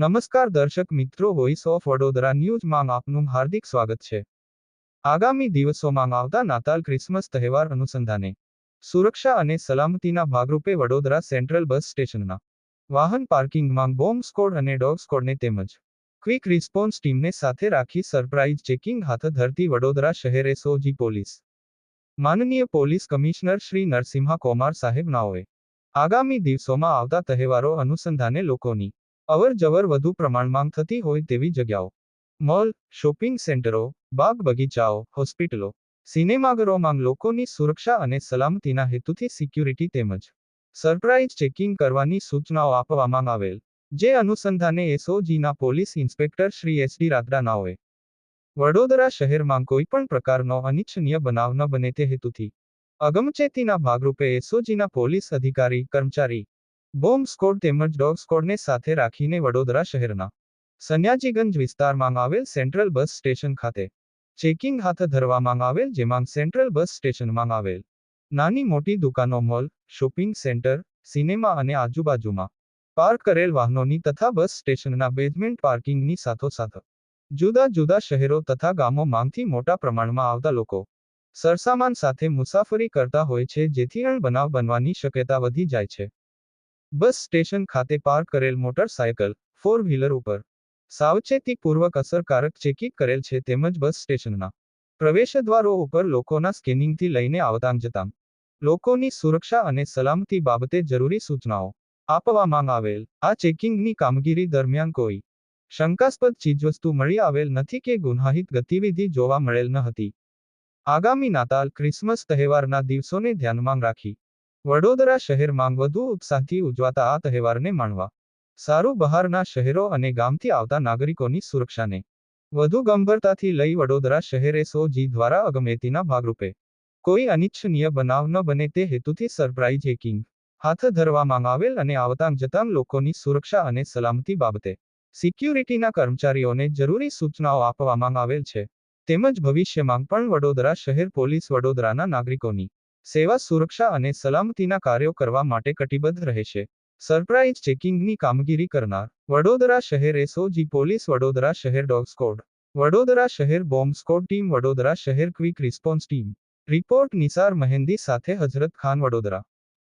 નમસ્કાર દર્શક મિત્રો વોઇસ ઓફ વડોદરા ન્યૂઝમાં આપનું હાર્દિક સ્વાગત છે. આગામી દિવસોમાં આવતા નાતાલ ક્રિસમસ તહેવાર અનુસંધાને સુરક્ષા અને સલામતીના ભાગરૂપે વડોદરા સેન્ટ્રલ બસ સ્ટેશનના વાહન પાર્કિંગમાં બોમ્બ સ્કોડ અને ડોગ સ્કોડને તેમજ ક્વિક રિસ્પોન્સ ટીમને સાથે રાખી સરપ્રાઇઝ ચેકિંગ હાથ ધરતી વડોદરા શહેર એસઓજી પોલીસ. માનનીય પોલીસ કમિશનર શ્રી નરસિંહા કોમાર સાહેબ નાઓએ આગામી દિવસોમાં આવતા તહેવારો અનુસંધાને લોકોની અવર જવર વધુ પ્રમાણમાં થતી હોય તેવી જગ્યાઓ. મોલ, શોપિંગ સેન્ટરો, બાગ બગીચાઓ, હોસ્પિટલો, સિનેમાઘરોમાં લોકોની સુરક્ષા અને સલામતીના હેતુથી સિક્યુરિટી તેમજ સરપ્રાઇઝ ચેકિંગ કરવાની સૂચનાઓ આપવામાં આવેલ, જે અનુસંધાને એસઓજીના પોલીસ ઇન્સ્પેક્ટર શ્રી એસડી રાદડાનાઓએ. વડોદરા શહેરમાં કોઈપણ પ્રકારનો અનિચ્છનીય બનાવ ન બને તે હેતુથી. અગમચેતીના ભાગરૂપે એસઓજીના પોલીસ અધિકારી, કર્મચારી બોમ્બ સ્કોડ તેમજ ડોગ સ્કોડને સાથે રાખીને વડોદરા શહેરના સન્યાજીગંજ વિસ્તારમાં આવેલ સેન્ટ્રલ બસ સ્ટેશન ખાતે ચેકિંગ હાથ ધરવામાં આવેલ, જેમાં સેન્ટ્રલ બસ સ્ટેશનમાં આવેલ નાની મોટી દુકાનો, મોલ, શોપિંગ સેન્ટર, સિનેમા અને આજુબાજુમાં પાર્ક કરેલ વાહનોની તથા બસ સ્ટેશનના બેઝમેન્ટ પાર્કિંગની સાથોસાથ જુદા જુદા શહેરો તથા ગામો માંગથી મોટા પ્રમાણમાં આવતા લોકો સરસામાન સાથે મુસાફરી કરતા હોય છે, જેથી અણ બનાવ બનવાની શક્યતા વધી જાય છે. બસ સ્ટેશન ખાતે પાર્ક કરેલ મોટરસાયકલ ફોર વ્હીલર ઉપર. સાવચેતીપૂર્વક અસરકારક ચેકિંગ કરેલ છે તેમજ બસ સ્ટેશનના પ્રવેશદ્વારો ઉપર લોકોના સ્કેનિંગથી લઈને આવતાં જતાં. લોકોની સુરક્ષા અને સલામતી બાબતે જરૂરી સૂચનાઓ આપવામાં આવેલ. આ ચેકિંગની કામગીરી દરમિયાન કોઈ શંકાસ્પદ ચીજવસ્તુ મળી આવેલ નથી કે ગુનાહિત ગતિવિધિ જોવા મળેલ ન હતી. આગામી નાતાલ, ક્રિસમસ તહેવારના દિવસોને ધ્યાનમાં રાખી વડોદરા શહેરમાં વધુ ઉત્સાહથી ઉજવાતા આ તહેવારને માણવા. સારું બહારના શહેરો અને ગામથી આવતા નાગરિકોની સુરક્ષાને વધુ ગંભીરતાથી લઈ વડોદરા શહેરે સોજી દ્વારા અગમેતીના ભાગરૂપે કોઈ અનિચ્છનીય બનાવ ન બને તે હેતુથી સરપ્રાઇઝ હેકિંગ હાથ ધરવામાં આવેલ અને આવતાંગ જતાંગ લોકોની સુરક્ષા અને સલામતી બાબતે સિક્યુરિટીના કર્મચારીઓને જરૂરી સૂચનાઓ આપવામાં આવેલ છે. તેમજ ભવિષ્યમાં પણ વડોદરા શહેર પોલીસ વડોદરાના નાગરિકોની સેવા, સુરક્ષા અને સલામતીના કાર્યો કરવા માટે કટિબદ્ધ રહેશે સરપ્રાઇઝ ચેકિંગની કામગીરી કરનાર વડોદરા શહેર એસઓજી પોલીસ વડોદરા શહેર ડોગ સ્કોડ. વડોદરા શહેર બોમ્બ સ્કોડ ટીમ વડોદરા શહેર quick response team. Report Nisar Mehndi સાથે હજરત ખાન વડોદરા.